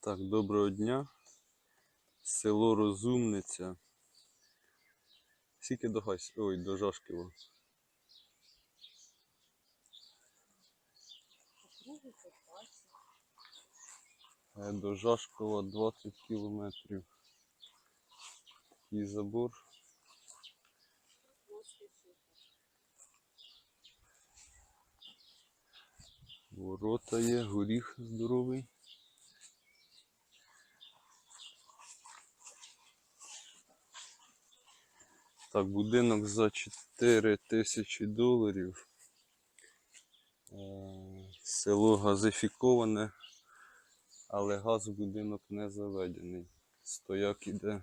Так, доброго дня. Село Розумниця. Скільки до Гась... Ой, до Жашкова. Е, До Жашкова 20 кілометрів. Такий забор. Ворота є, горіх здоровий. Так, будинок за 4 тисячі доларів. Е, Село газифіковане, але газ в будинок не заведений. Стояк іде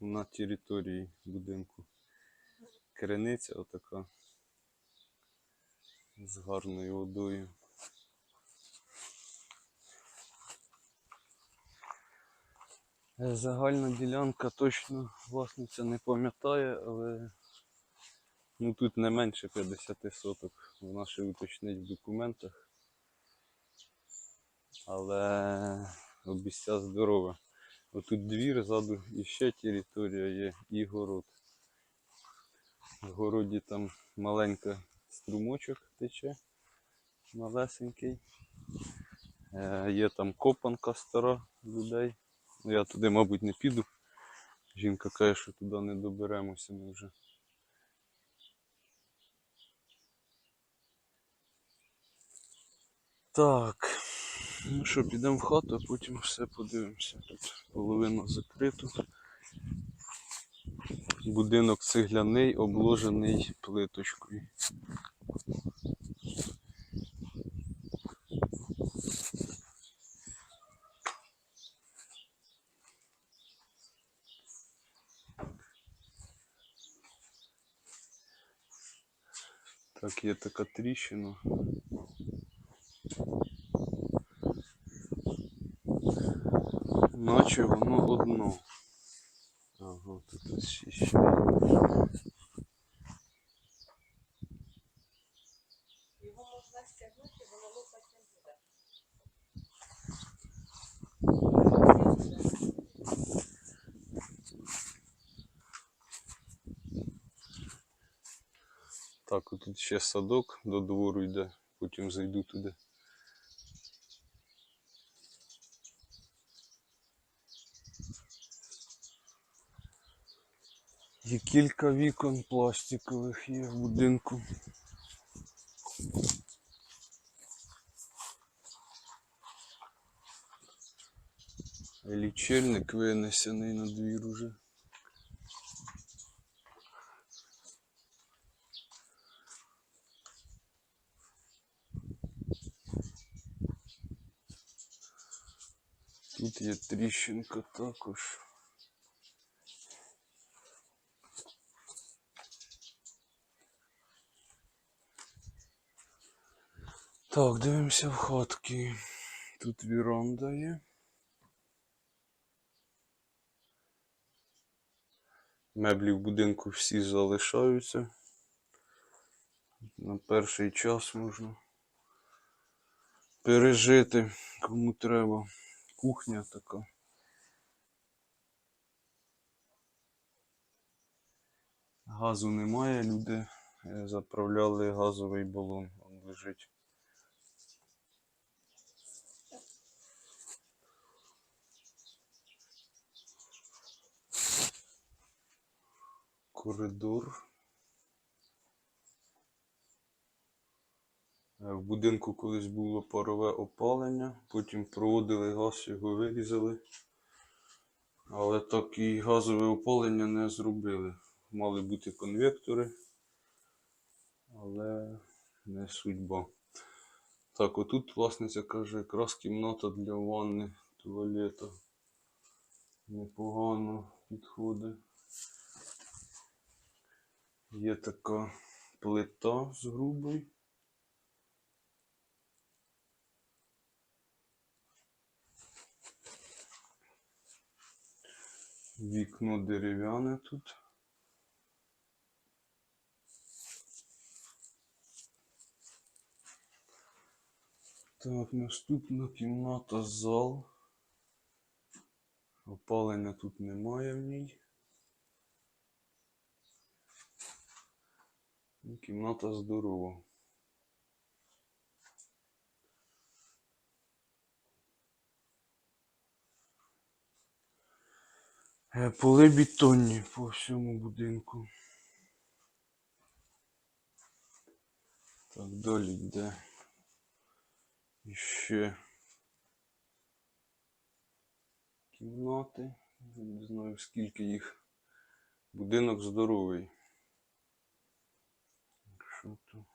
на території будинку. Криниця отака з гарною водою. Загальна ділянка точно власниця не пам'ятає, але ну, тут не менше 50 соток. Вона ще уточнить в документах. Але обіця здорова. Отут двір ззаду і ще територія є і город. В городі там маленька струмочок тече, малесенький. Е, є там копанка стара людей. Ну, я туди, мабуть, не піду. Жінка каже, що туди не доберемося ми вже. Так. Ну що, підемо в хату, а потім все подивимося. Тут половина закрито. Будинок цегляний, обложений плиточкою. Так, є така тріщина. Наче воно одно. Ага, тут ще. Ще садок до двору йде, потім зайду туди. Є кілька вікон пластикових є в будинку. Лічильник винесений на двір уже. Тут є тріщинка також. Так, дивимося в хатки. Тут віранда є. Меблі в будинку всі залишаються. На перший час можна пережити, кому треба. Кухня така. Газу немає, люди е, заправляли газовий балон, він лежить. Коридор. В будинку колись було парове опалення, потім проводили газ, його вирізали. Але так і газове опалення не зробили. Мали бути конвектори, але не судьба. Так, отут власниця каже, якраз кімната для ванни, туалета. Непогано підходить. Є така плита з грубою. Вікно дерев'яне тут. Так, наступна кімната зал. Опалення тут немає в ній. Кімната здорова. Поли бетонні по всьому будинку. Так, далі йде. І ще кімнати. Не знаю скільки їх. Будинок здоровий. Що тут?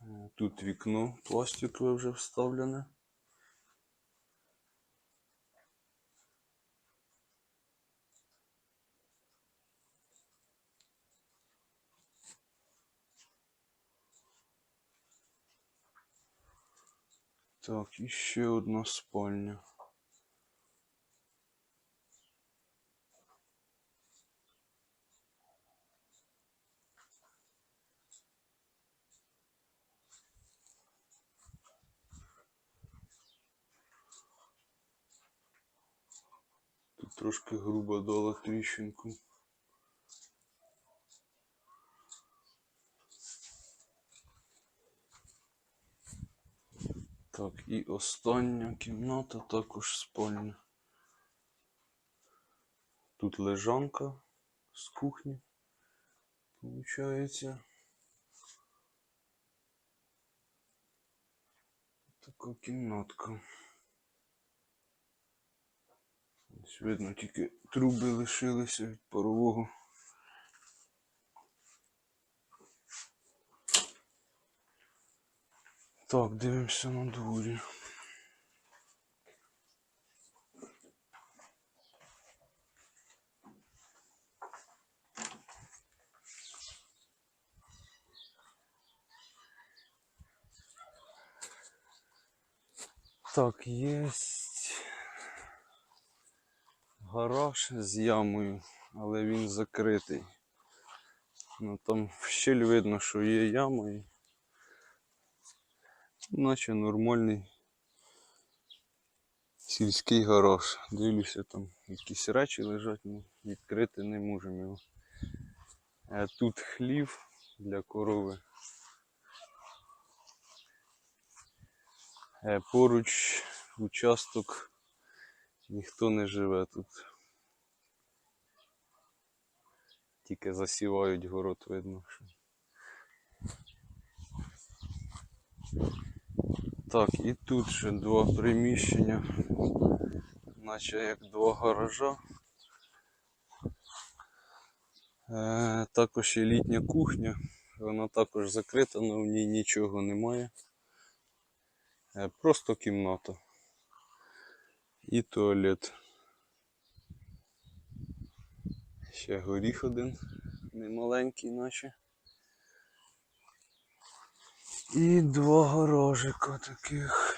Е, Тут вікно пластикове вже вставлене. Так, і ще одна спальня. Тут трошки грубо дала тріщинку. Так, і остання кімната також спальня. Тут лежанка з кухні. Получається. Така кімнатка. Ось видно, тільки труби лишилися від парового. Так, дивимося на дворі. Так, є гараж з ямою, але він закритий. Ну там щель видно, що є яма наче нормальний сільський гараж. Дивлюся, там якісь речі лежать, ну, відкрити не можемо його. Е, Тут хлів для корови. Е, Поруч участок ніхто не живе тут. Тільки засівають город, видно. Що. Так, і тут ще два приміщення, наче як два гаража. Е, також є літня кухня, вона також закрита, але в ній нічого немає. Е, просто кімната. І туалет. Ще горіх один, немаленький наче. І два гаражика таких.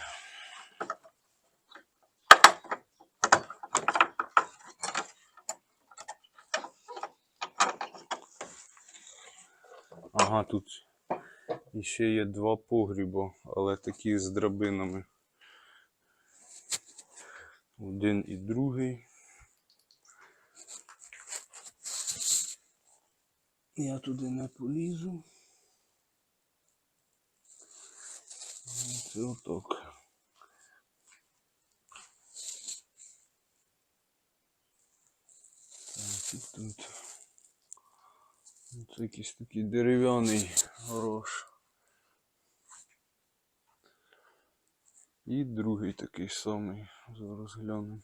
Ага, тут ще є два погріба, але такі з драбинами. Один і другий. Я туди не полізу. Отак. Так, тут. Це якийсь такий дерев'яний грош. І другий такий самий. Зараз глянемо.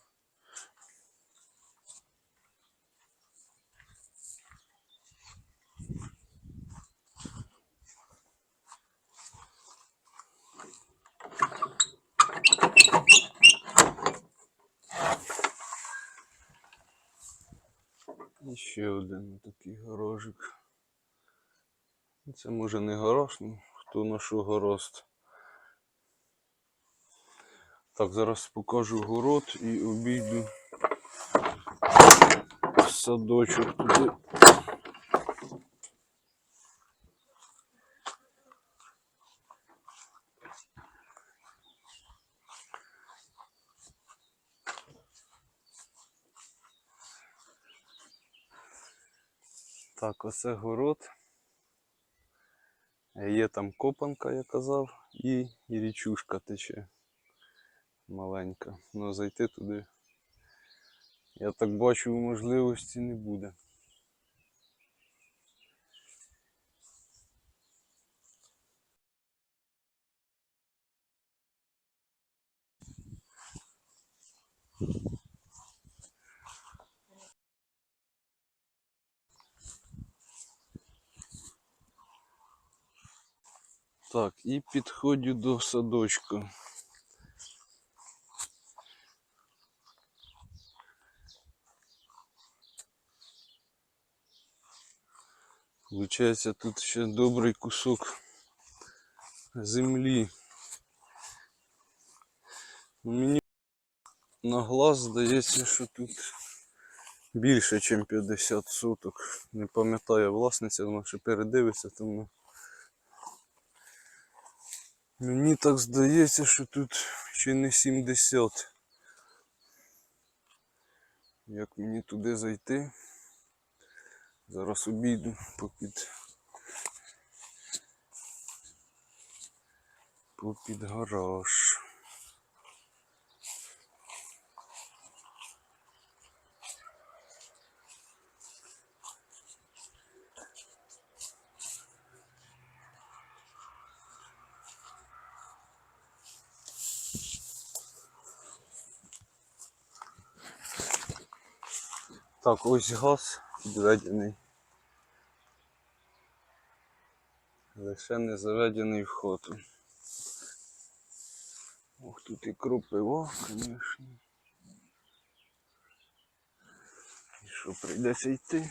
І ще один такий горожик. Це може не горош, ну хто на що горост. Так, зараз покажу город і обійду садочок туди. Так, оце город. Є там копанка, я казав, і, і річушка тече маленька. Ну зайти туди. Я так бачу, можливості не буде. Так, і підходжу до садочку. Получається, тут ще добрий кусок землі. Мені на глаз здається, що тут більше, ніж 50 соток. Не пам'ятаю власниця, вона ще передивиться, тому. Мені так здається, що тут ще не 70. Як мені туди зайти? Зараз обійду попід. Попід гараж. Так, ось газ підведений. Лише не заведений в хату. Ох, тут і крупиво, звісно. І що прийдеться йти?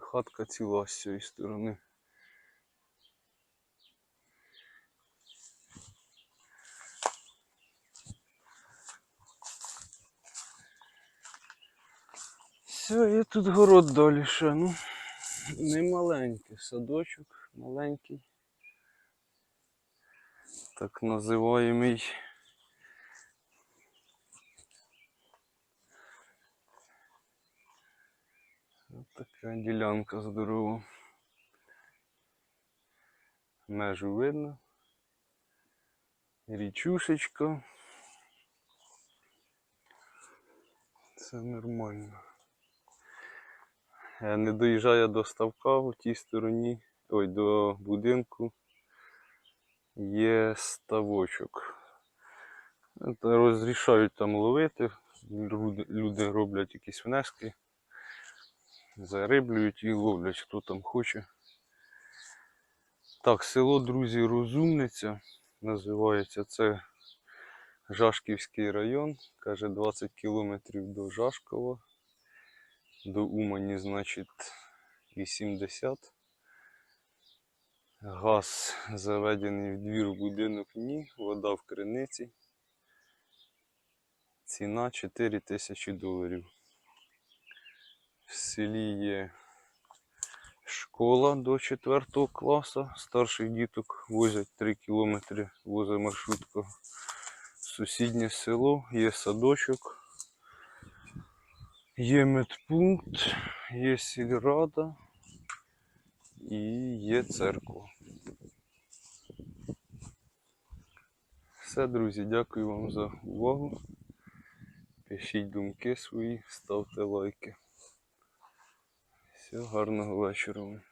Хатка ціла з цієї сторони. Все, є тут город далі ще, ну, не маленький, садочок маленький. Так називаємий. Така ділянка здорова. Межу видно. Річушечка. Це нормально. Е, Не доїжджає до ставка в тій стороні, ой, до будинку є ставочок. Розрішають там ловити, люди роблять якісь внески, зариблюють і ловлять, хто там хоче. Так, село, друзі, Розумниця називається. Це Жашківський район. Каже 20 кілометрів до Жашкова. До Умані, значить, 80. Газ заведений в двір в будинок ні, вода в криниці. Ціна 4 тисячі доларів. В селі є школа до 4 класу. Старших діток возять 3 кілометри, возить маршрутка. Сусіднє село, є садочок. Є медпункт, є сільрада і є церква. Все, друзі, дякую вам за увагу. Пишіть думки свої, ставте лайки. Все, гарного вечора.